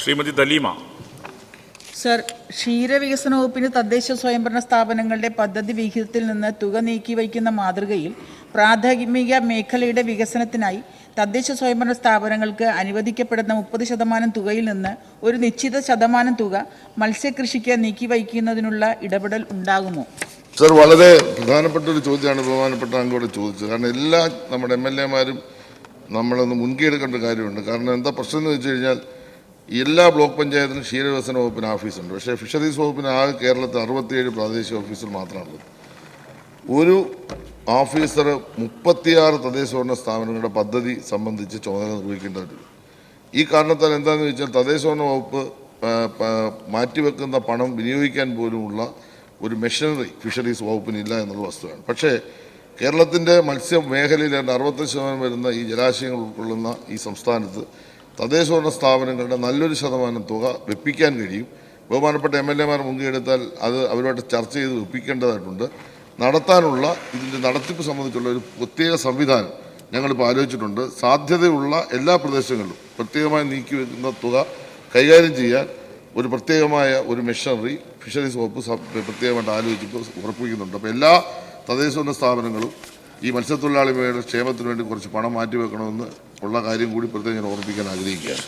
Shrimati Daleema. Sir ക്ഷീരവികസന വകുപ്പിന് തദ്ദേശ സ്വയംഭരണ സ്ഥാപനങ്ങളുടെ പദ്ധതി വിഹിതത്തിൽ നിന്ന് തുക നീക്കി വയ്ക്കുന്ന മാതൃകയിൽ പ്രാഥമിക മേഖലയുടെ വികസനത്തിനായി തദ്ദേശ സ്വയംഭരണ സ്ഥാപനങ്ങൾക്ക് അനുവദിക്കപ്പെടുന്ന മുപ്പത് ശതമാനം തുകയിൽ നിന്ന് ഒരു നിശ്ചിത ശതമാനം തുക മത്സ്യകൃഷിക്ക് നീക്കി വയ്ക്കുന്നതിനുള്ള ഇടപെടൽ ഉണ്ടാകുമോ? സർ വളരെ പ്രധാനപ്പെട്ട ഒരു ചോദ്യമാണ് ബഹുമാനപ്പെട്ട അംഗോട് ചോദിച്ചത്. കാരണം എല്ലാ നമ്മുടെ എം എൽ എമാരും നമ്മളൊന്ന് മുൻകൈ എടുക്കേണ്ട കാര്യമുണ്ട്. കാരണം എന്താ പ്രശ്നം എന്ന് വെച്ച് കഴിഞ്ഞാൽ എല്ലാ ബ്ലോക്ക് പഞ്ചായത്തിനും ക്ഷീരവികസന വകുപ്പിന് ഓഫീസുണ്ട് പക്ഷേ ഫിഷറീസ് വകുപ്പിന് ആകെ കേരളത്തിൽ അറുപത്തിയേഴ് പ്രാദേശിക ഓഫീസുകൾ മാത്രമാണുള്ളത് ഒരു ഓഫീസർ മുപ്പത്തിയാറ് തദ്ദേശ ഭരണ സ്ഥാപനങ്ങളുടെ പദ്ധതി സംബന്ധിച്ച് ചുമതല നിർവഹിക്കേണ്ടതുണ്ട്. ഈ കാരണത്താൽ എന്താണെന്ന് വെച്ചാൽ തദ്ദേശഭരണ വകുപ്പ് ആ, പ- മാറ്റിവെക്കുന്ന പണം വിനിയോഗിക്കാൻ പോലുമുള്ള ഒരു മെഷീനറി ഫിഷറീസ് വകുപ്പിനില്ല എന്നുള്ള വസ്തുവാണ് പക്ഷേ കേരളത്തിന്റെ മത്സ്യ മേഖലയിൽ അറുപത്തഞ്ച് ശതമാനം വരുന്ന ഈ ജലാശയങ്ങൾ ഉൾക്കൊള്ളുന്ന ഈ സംസ്ഥാനത്ത് തദ്ദേശഭരണ സ്ഥാപനങ്ങളുടെ നല്ലൊരു ശതമാനം തുക വെപ്പിക്കാൻ കഴിയും. ബഹുമാനപ്പെട്ട എം എൽ എമാർ മുൻകൈയെടുത്താൽ അത് അവരുമായിട്ട് ചർച്ച ചെയ്ത് വെപ്പിക്കേണ്ടതായിട്ടുണ്ട് നടത്താനുള്ള ഇതിന്റെ നടത്തിപ്പ് സംബന്ധിച്ചുള്ള ഒരു പ്രത്യേക സംവിധാനം ഞങ്ങളിപ്പോൾ ആലോചിച്ചിട്ടുണ്ട്. സാധ്യതയുള്ള എല്ലാ പ്രദേശങ്ങളിലും പ്രത്യേകമായി നീക്കി വെക്കുന്ന തുക കൈകാര്യം ചെയ്യാൻ ഒരു പ്രത്യേകമായ ഒരു മെഷീനറി ഫിഷറീസ് വകുപ്പ് പ്രത്യേകമായിട്ട് ആലോചിച്ചിട്ട് ഉറപ്പിക്കുന്നുണ്ട്. അപ്പോൾ എല്ലാ തദ്ദേശ സ്ഥാപനങ്ങളും ഈ മത്സ്യത്തൊഴിലാളികളുടെ ക്ഷേമത്തിന് വേണ്ടി കുറച്ച് പണം മാറ്റിവെക്കണമെന്ന് ഉള്ള കാര്യം കൂടി പ്രത്യേകം ഞാൻ ഓർമ്മിപ്പിക്കാൻ ആഗ്രഹിക്കുകയാണ്.